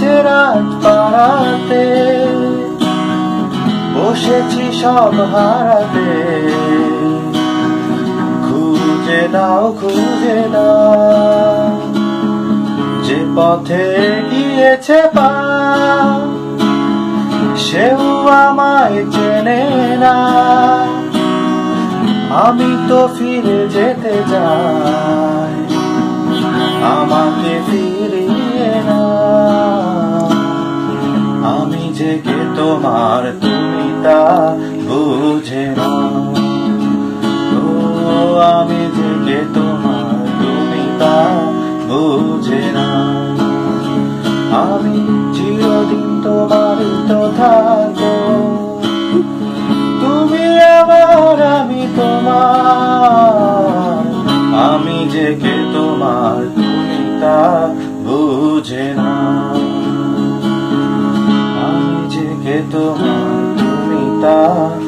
আছে রাজপাড়াতে বসেছি সব হারাতে। খুঁজে নাও খুঁজে নাও, যে পথে গিয়েছে পা, সেও আমায় চেনে না। আমি তো ফিরে যেতে যাই আমি যে কে তোমার তুমি তা বুঝে না। আমি যে কে তোমার তুমি তা বুঝে না। আমি চিরদিন তোমারই তো থাকব। তুমি আমার আমি তোমার। আমি যে কে তোমার তুমি তা বুঝে না। তোমার তুমি তার